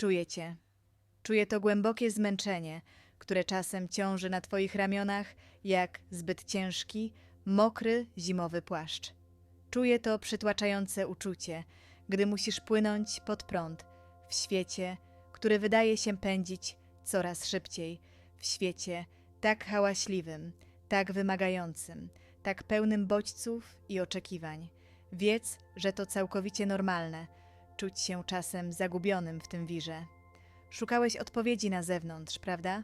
Czuję cię. Czuję to głębokie zmęczenie, które czasem ciąży na twoich ramionach jak zbyt ciężki, mokry, zimowy płaszcz. Czuję to przytłaczające uczucie, gdy musisz płynąć pod prąd w świecie, który wydaje się pędzić coraz szybciej, w świecie tak hałaśliwym, tak wymagającym, tak pełnym bodźców i oczekiwań. Wiedz, że to całkowicie normalne czuć się czasem zagubionym w tym wirze. Szukałeś odpowiedzi na zewnątrz, prawda?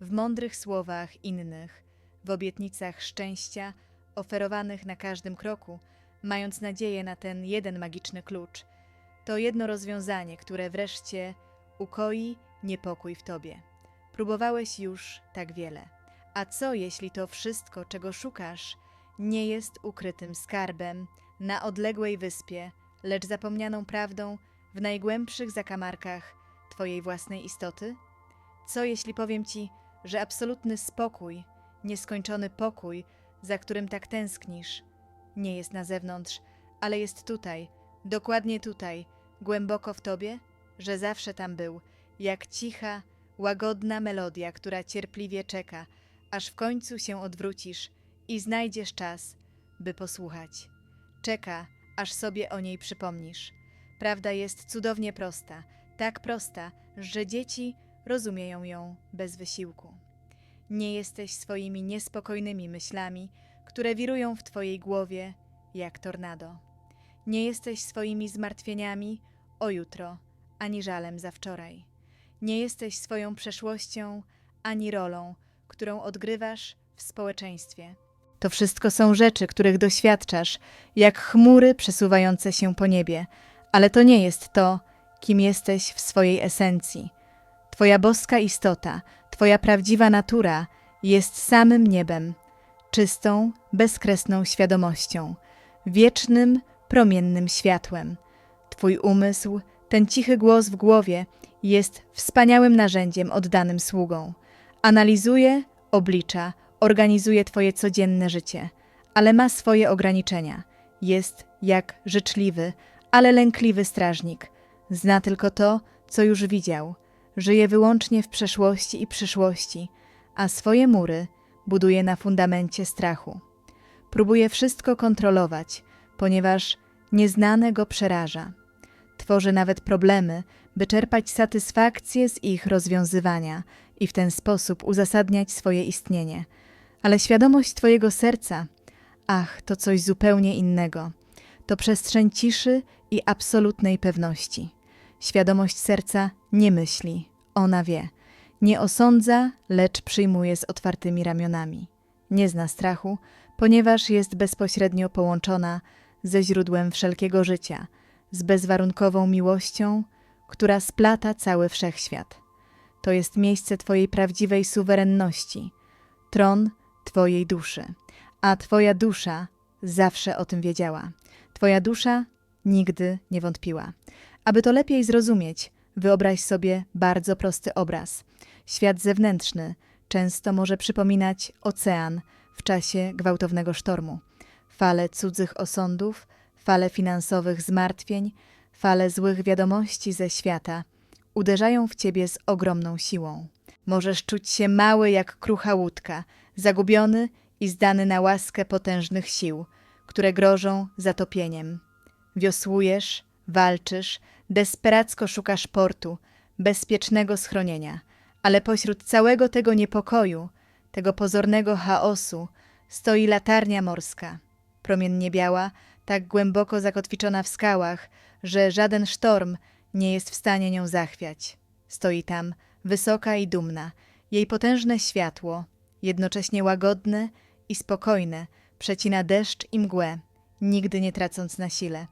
W mądrych słowach innych, w obietnicach szczęścia oferowanych na każdym kroku, mając nadzieję na ten jeden magiczny klucz. To jedno rozwiązanie, które wreszcie ukoi niepokój w tobie. Próbowałeś już tak wiele. A co jeśli to wszystko, czego szukasz, nie jest ukrytym skarbem na odległej wyspie, lecz zapomnianą prawdą w najgłębszych zakamarkach Twojej własnej istoty? Co jeśli powiem Ci, że absolutny spokój, nieskończony pokój, za którym tak tęsknisz, nie jest na zewnątrz, ale jest tutaj, dokładnie tutaj, głęboko w Tobie, że zawsze tam był, jak cicha, łagodna melodia, która cierpliwie czeka, aż w końcu się odwrócisz i znajdziesz czas, by posłuchać. Czeka, aż sobie o niej przypomnisz. Prawda jest cudownie prosta, tak prosta, że dzieci rozumieją ją bez wysiłku. Nie jesteś swoimi niespokojnymi myślami, które wirują w twojej głowie jak tornado. Nie jesteś swoimi zmartwieniami o jutro, ani żalem za wczoraj. Nie jesteś swoją przeszłością, ani rolą, którą odgrywasz w społeczeństwie. To wszystko są rzeczy, których doświadczasz, jak chmury przesuwające się po niebie, ale to nie jest to, kim jesteś w swojej esencji. Twoja boska istota, Twoja prawdziwa natura jest samym niebem, czystą, bezkresną świadomością, wiecznym, promiennym światłem. Twój umysł, ten cichy głos w głowie, jest wspaniałym narzędziem oddanym sługą. Analizuje, oblicza, organizuje Twoje codzienne życie, ale ma swoje ograniczenia. Jest jak życzliwy, ale lękliwy strażnik. Zna tylko to, co już widział. Żyje wyłącznie w przeszłości i przyszłości, a swoje mury buduje na fundamencie strachu. Próbuje wszystko kontrolować, ponieważ nieznane go przeraża. Tworzy nawet problemy, by czerpać satysfakcję z ich rozwiązywania i w ten sposób uzasadniać swoje istnienie – ale świadomość Twojego serca, ach, to coś zupełnie innego. To przestrzeń ciszy i absolutnej pewności. Świadomość serca nie myśli, ona wie. Nie osądza, lecz przyjmuje z otwartymi ramionami. Nie zna strachu, ponieważ jest bezpośrednio połączona ze źródłem wszelkiego życia, z bezwarunkową miłością, która splata cały wszechświat. To jest miejsce Twojej prawdziwej suwerenności, tron, Twojej duszy, a Twoja dusza zawsze o tym wiedziała. Twoja dusza nigdy nie wątpiła. Aby to lepiej zrozumieć, wyobraź sobie bardzo prosty obraz. Świat zewnętrzny często może przypominać ocean w czasie gwałtownego sztormu. Fale cudzych osądów, fale finansowych zmartwień, fale złych wiadomości ze świata uderzają w ciebie z ogromną siłą. Możesz czuć się mały jak krucha łódka, zagubiony i zdany na łaskę potężnych sił, które grożą zatopieniem. Wiosłujesz, walczysz, desperacko szukasz portu, bezpiecznego schronienia, ale pośród całego tego niepokoju, tego pozornego chaosu, stoi latarnia morska, promiennie biała, tak głęboko zakotwiczona w skałach, że żaden sztorm nie jest w stanie nią zachwiać. Stoi tam, wysoka i dumna, jej potężne światło, jednocześnie łagodne i spokojne, przecina deszcz i mgłę, nigdy nie tracąc na sile.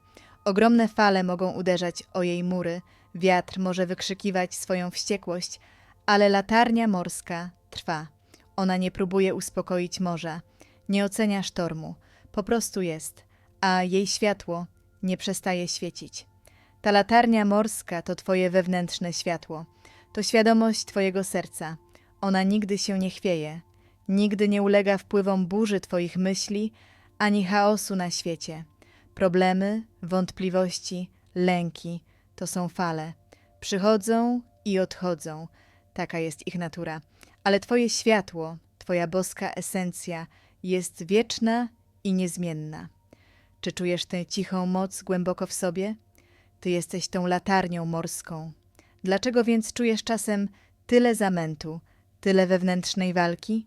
Ogromne fale mogą uderzać o jej mury, wiatr może wykrzykiwać swoją wściekłość, ale latarnia morska trwa. Ona nie próbuje uspokoić morza, nie ocenia sztormu, po prostu jest, a jej światło nie przestaje świecić. Ta latarnia morska to Twoje wewnętrzne światło, to świadomość Twojego serca. Ona nigdy się nie chwieje, Nigdy nie ulega wpływom burzy Twoich myśli ani chaosu na świecie. Problemy, wątpliwości, lęki to są fale. Przychodzą i odchodzą, taka jest ich natura, ale Twoje światło, Twoja boska esencja jest wieczna i niezmienna. Czy czujesz tę cichą moc głęboko w sobie? Ty jesteś tą latarnią morską. Dlaczego więc czujesz czasem tyle zamętu, tyle wewnętrznej walki?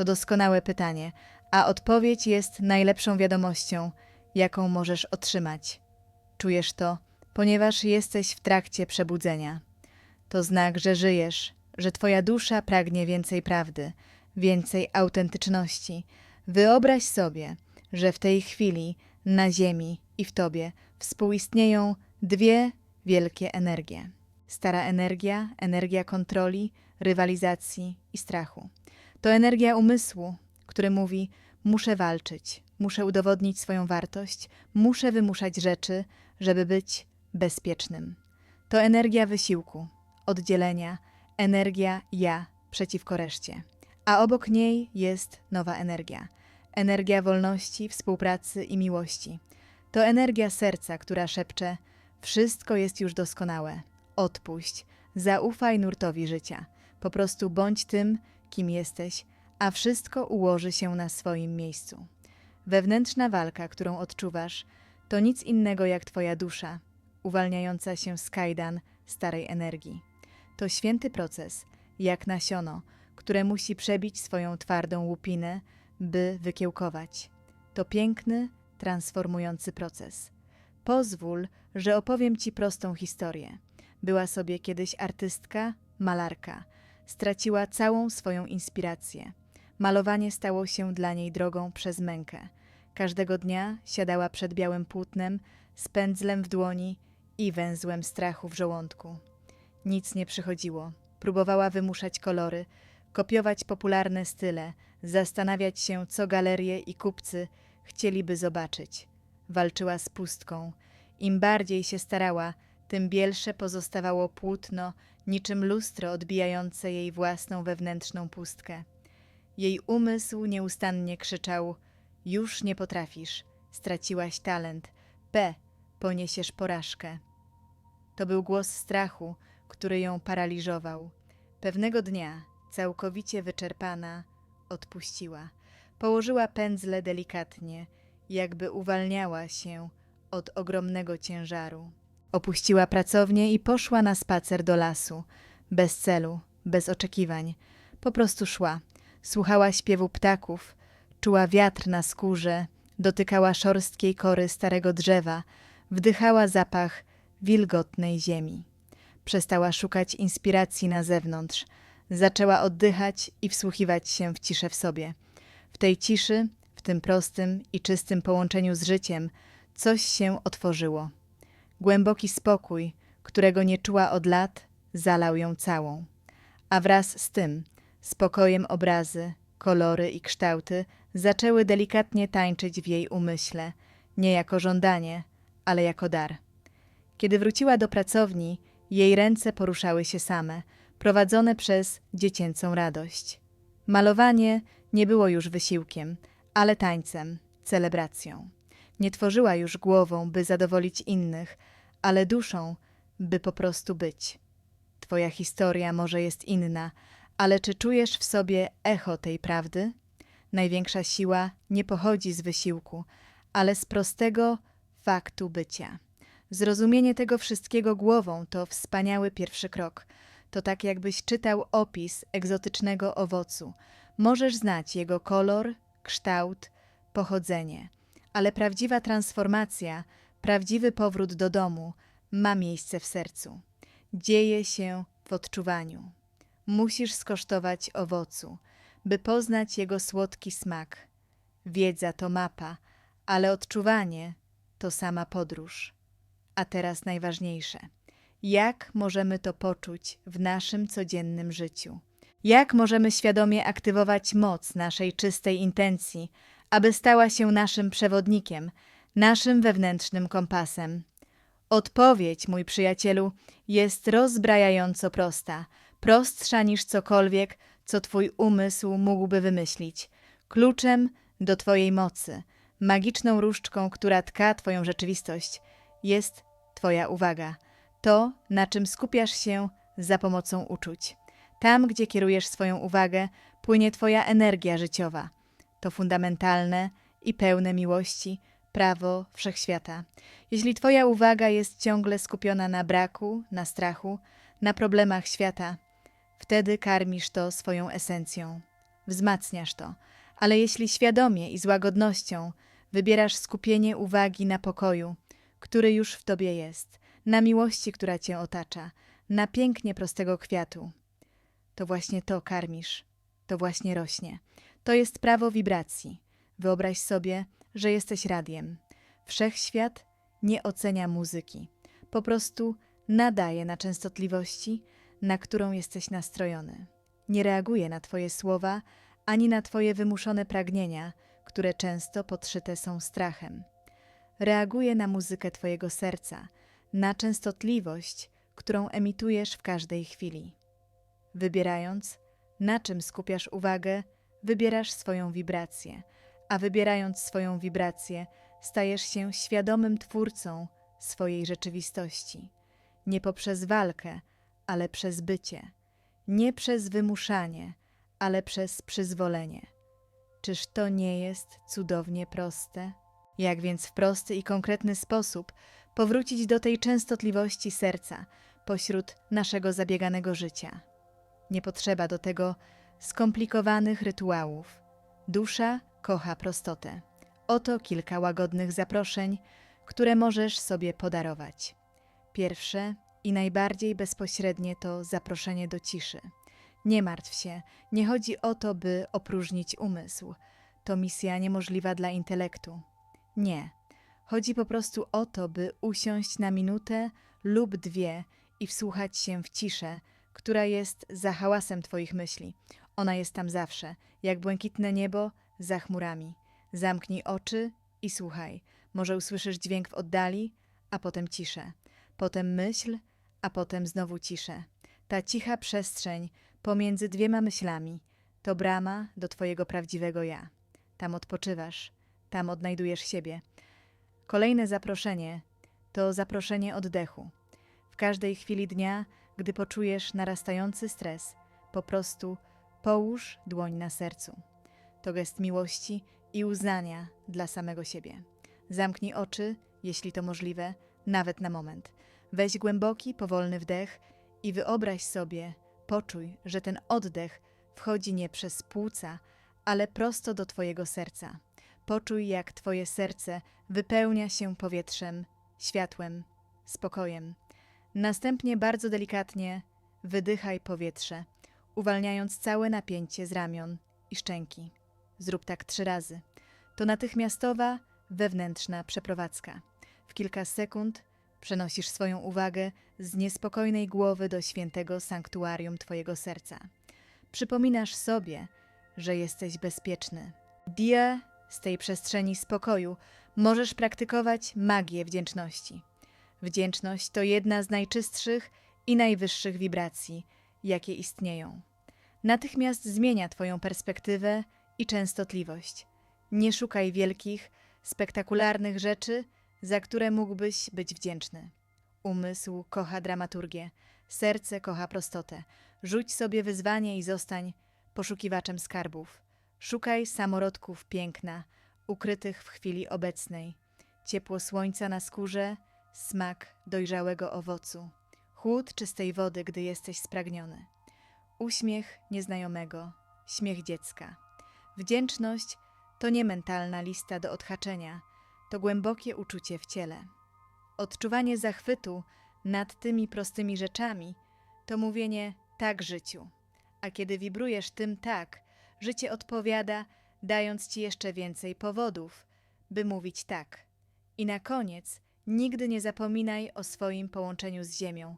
To doskonałe pytanie, a odpowiedź jest najlepszą wiadomością, jaką możesz otrzymać. Czujesz to, ponieważ jesteś w trakcie przebudzenia. To znak, że żyjesz, że Twoja dusza pragnie więcej prawdy, więcej autentyczności. Wyobraź sobie, że w tej chwili na Ziemi i w Tobie współistnieją dwie wielkie energie. Stara energia, energia kontroli, rywalizacji i strachu. To energia umysłu, który mówi: Muszę walczyć, muszę udowodnić swoją wartość, muszę wymuszać rzeczy, żeby być bezpiecznym. To energia wysiłku, oddzielenia, energia ja przeciwko reszcie. A obok niej jest nowa energia energia wolności, współpracy i miłości. To energia serca, która szepcze: Wszystko jest już doskonałe. Odpuść, zaufaj nurtowi życia. Po prostu bądź tym, kim jesteś, a wszystko ułoży się na swoim miejscu. Wewnętrzna walka, którą odczuwasz, to nic innego jak Twoja dusza, uwalniająca się z kajdan starej energii. To święty proces, jak nasiono, które musi przebić swoją twardą łupinę, by wykiełkować. To piękny, transformujący proces. Pozwól, że opowiem Ci prostą historię. Była sobie kiedyś artystka, malarka. Straciła całą swoją inspirację. Malowanie stało się dla niej drogą przez mękę. Każdego dnia siadała przed białym płótnem z pędzlem w dłoni i węzłem strachu w żołądku. Nic nie przychodziło. Próbowała wymuszać kolory, kopiować popularne style, zastanawiać się, co galerie i kupcy chcieliby zobaczyć. Walczyła z pustką. Im bardziej się starała, tym bielsze pozostawało płótno, niczym lustro odbijające jej własną wewnętrzną pustkę. Jej umysł nieustannie krzyczał: Już nie potrafisz, straciłaś talent, P, poniesiesz porażkę. To był głos strachu, który ją paraliżował. Pewnego dnia, całkowicie wyczerpana, odpuściła. Położyła pędzle delikatnie, jakby uwalniała się od ogromnego ciężaru. Opuściła pracownię i poszła na spacer do lasu, bez celu, bez oczekiwań. Po prostu szła. Słuchała śpiewu ptaków, czuła wiatr na skórze, dotykała szorstkiej kory starego drzewa, wdychała zapach wilgotnej ziemi. Przestała szukać inspiracji na zewnątrz, Zaczęła oddychać i wsłuchiwać się w ciszę w sobie. W tej ciszy, w tym prostym i czystym połączeniu z życiem, coś się otworzyło. Głęboki spokój, którego nie czuła od lat, zalał ją całą. A wraz z tym, spokojem obrazy, kolory i kształty zaczęły delikatnie tańczyć w jej umyśle, nie jako żądanie, ale jako dar. Kiedy wróciła do pracowni, jej ręce poruszały się same – prowadzone przez dziecięcą radość. Malowanie nie było już wysiłkiem, ale tańcem, celebracją. Nie tworzyła już głową, by zadowolić innych, ale duszą, by po prostu być. Twoja historia może jest inna, ale czy czujesz w sobie echo tej prawdy? Największa siła nie pochodzi z wysiłku, ale z prostego faktu bycia. Zrozumienie tego wszystkiego głową to wspaniały pierwszy krok – to tak jakbyś czytał opis egzotycznego owocu. Możesz znać jego kolor, kształt, pochodzenie, ale prawdziwa transformacja, prawdziwy powrót do domu ma miejsce w sercu. Dzieje się w odczuwaniu. Musisz skosztować owocu, by poznać jego słodki smak. Wiedza to mapa, ale odczuwanie to sama podróż. A teraz najważniejsze – jak możemy to poczuć w naszym codziennym życiu. Jak możemy świadomie aktywować moc naszej czystej intencji, aby stała się naszym przewodnikiem, naszym wewnętrznym kompasem. Odpowiedź, mój przyjacielu, jest rozbrajająco prosta, prostsza niż cokolwiek, co twój umysł mógłby wymyślić. Kluczem do twojej mocy, magiczną różdżką, która tka twoją rzeczywistość, jest twoja uwaga – To, na czym skupiasz się za pomocą uczuć. Tam, gdzie kierujesz swoją uwagę, płynie Twoja energia życiowa. To fundamentalne i pełne miłości prawo wszechświata. Jeśli Twoja uwaga jest ciągle skupiona na braku, na strachu, na problemach świata, wtedy karmisz to swoją esencją, wzmacniasz to. Ale jeśli świadomie i z łagodnością wybierasz skupienie uwagi na pokoju, który już w Tobie jest, na miłości, która Cię otacza, na pięknie prostego kwiatu, to właśnie to karmisz, to właśnie rośnie. To jest prawo wibracji. Wyobraź sobie, że jesteś radiem. Wszechświat nie ocenia muzyki, po prostu nadaje na częstotliwości, na którą jesteś nastrojony. Nie reaguje na Twoje słowa ani na Twoje wymuszone pragnienia, które często podszyte są strachem. Reaguje na muzykę Twojego serca, na częstotliwość, którą emitujesz w każdej chwili. Wybierając, na czym skupiasz uwagę, wybierasz swoją wibrację, a wybierając swoją wibrację, stajesz się świadomym twórcą swojej rzeczywistości. Nie poprzez walkę, ale przez bycie. Nie przez wymuszanie, ale przez przyzwolenie. Czyż to nie jest cudownie proste? Jak więc w prosty i konkretny sposób powrócić do tej częstotliwości serca pośród naszego zabieganego życia? Nie potrzeba do tego skomplikowanych rytuałów. Dusza kocha prostotę. Oto kilka łagodnych zaproszeń, które możesz sobie podarować. Pierwsze i najbardziej bezpośrednie to zaproszenie do ciszy. Nie martw się, nie chodzi o to, by opróżnić umysł. To misja niemożliwa dla intelektu. Nie. Chodzi po prostu o to, by usiąść na minutę lub dwie i wsłuchać się w ciszę, która jest za hałasem Twoich myśli. Ona jest tam zawsze, jak błękitne niebo za chmurami. Zamknij oczy i słuchaj. Może usłyszysz dźwięk w oddali, a potem ciszę. Potem myśl, a potem znowu ciszę. Ta cicha przestrzeń pomiędzy dwiema myślami to brama do Twojego prawdziwego ja. Tam odpoczywasz, tam odnajdujesz siebie. Kolejne zaproszenie to zaproszenie oddechu. W każdej chwili dnia gdy poczujesz narastający stres, po prostu połóż dłoń na sercu. To gest miłości i uznania dla samego siebie. Zamknij oczy, jeśli to możliwe, nawet na moment. Weź głęboki, powolny wdech i wyobraź sobie, poczuj, że ten oddech wchodzi nie przez płuca, ale prosto do Twojego serca. Poczuj, jak Twoje serce wypełnia się powietrzem, światłem, spokojem. Następnie bardzo delikatnie wydychaj powietrze, uwalniając całe napięcie z ramion i szczęki. Zrób tak trzy razy. To natychmiastowa, wewnętrzna przeprowadzka. W kilka sekund przenosisz swoją uwagę z niespokojnej głowy do świętego sanktuarium Twojego serca. Przypominasz sobie, że jesteś bezpieczny. Dia z tej przestrzeni spokoju możesz praktykować magię wdzięczności. Wdzięczność to jedna z najczystszych i najwyższych wibracji, jakie istnieją. Natychmiast zmienia Twoją perspektywę i częstotliwość. Nie szukaj wielkich, spektakularnych rzeczy, za które mógłbyś być wdzięczny. Umysł kocha dramaturgię, serce kocha prostotę. Rzuć sobie wyzwanie i zostań poszukiwaczem skarbów. Szukaj samorodków piękna, ukrytych w chwili obecnej. Ciepło słońca na skórze, smak dojrzałego owocu, chłód czystej wody, gdy jesteś spragniony, uśmiech nieznajomego, śmiech dziecka. Wdzięczność to nie mentalna lista do odhaczenia, to głębokie uczucie w ciele. Odczuwanie zachwytu nad tymi prostymi rzeczami to mówienie tak życiu. A kiedy wibrujesz tym tak, życie odpowiada, dając ci jeszcze więcej powodów, by mówić tak. I na koniec Nigdy nie zapominaj o swoim połączeniu z Ziemią.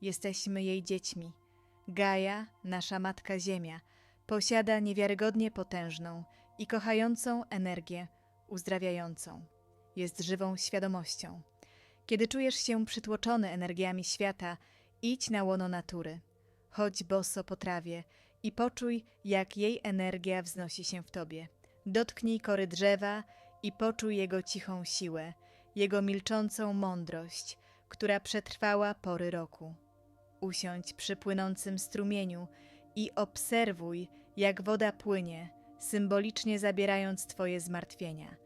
Jesteśmy jej dziećmi. Gaja, nasza matka Ziemia, posiada niewiarygodnie potężną i kochającą energię uzdrawiającą. Jest żywą świadomością. Kiedy czujesz się przytłoczony energiami świata, idź na łono natury. Chodź boso po trawie i poczuj, jak jej energia wznosi się w tobie. Dotknij kory drzewa i poczuj jego cichą siłę – jego milczącą mądrość. która przetrwała pory roku. Usiądź przy płynącym strumieniu i obserwuj, jak woda płynie, symbolicznie zabierając Twoje zmartwienia.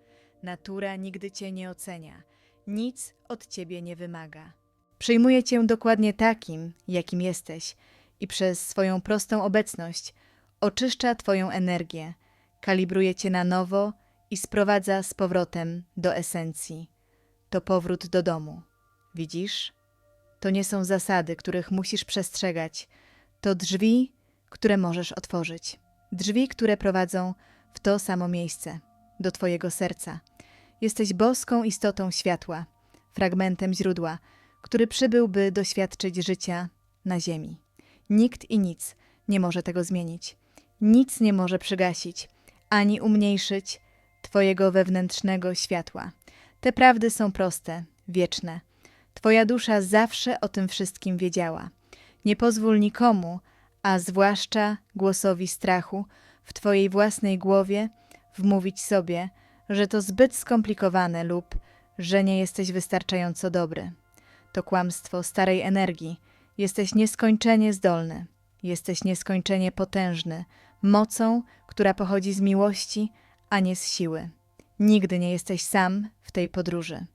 Natura nigdy Cię nie ocenia, nic od Ciebie nie wymaga. Przyjmuje Cię dokładnie takim, jakim jesteś i przez swoją prostą obecność oczyszcza Twoją energię, kalibruje Cię na nowo i sprowadza z powrotem do esencji. To powrót do domu. Widzisz? To nie są zasady, których musisz przestrzegać. To drzwi, które możesz otworzyć. Drzwi, które prowadzą w to samo miejsce, do Twojego serca. Jesteś boską istotą światła, fragmentem źródła, który przybył, by doświadczyć życia na Ziemi. Nikt i nic nie może tego zmienić. Nic nie może przygasić ani umniejszyć Twojego wewnętrznego światła. Te prawdy są proste, wieczne. Twoja dusza zawsze o tym wszystkim wiedziała. Nie pozwól nikomu, a zwłaszcza głosowi strachu w Twojej własnej głowie, wmówić sobie, że to zbyt skomplikowane lub że nie jesteś wystarczająco dobry. To kłamstwo starej energii. Jesteś nieskończenie zdolny, jesteś nieskończenie potężny, mocą, która pochodzi z miłości, a nie z siły. Nigdy nie jesteś sam w tej podróży.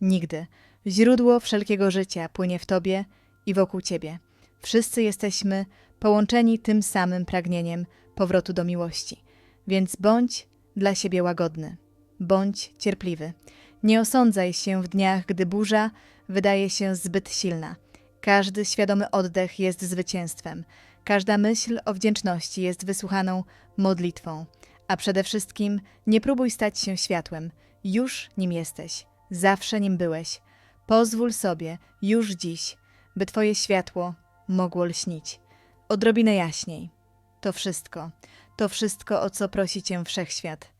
Nigdy. Źródło wszelkiego życia płynie w tobie i wokół ciebie. Wszyscy jesteśmy połączeni tym samym pragnieniem powrotu do miłości. Więc bądź dla siebie łagodny. Bądź cierpliwy. Nie osądzaj się w dniach, gdy burza wydaje się zbyt silna. Każdy świadomy oddech jest zwycięstwem. Każda myśl o wdzięczności jest wysłuchaną modlitwą. A przede wszystkim nie próbuj stać się światłem. Już nim jesteś. Zawsze nim byłeś. Pozwól sobie już dziś, by Twoje światło mogło lśnić. Odrobinę jaśniej. To wszystko. To wszystko, o co prosi Cię Wszechświat.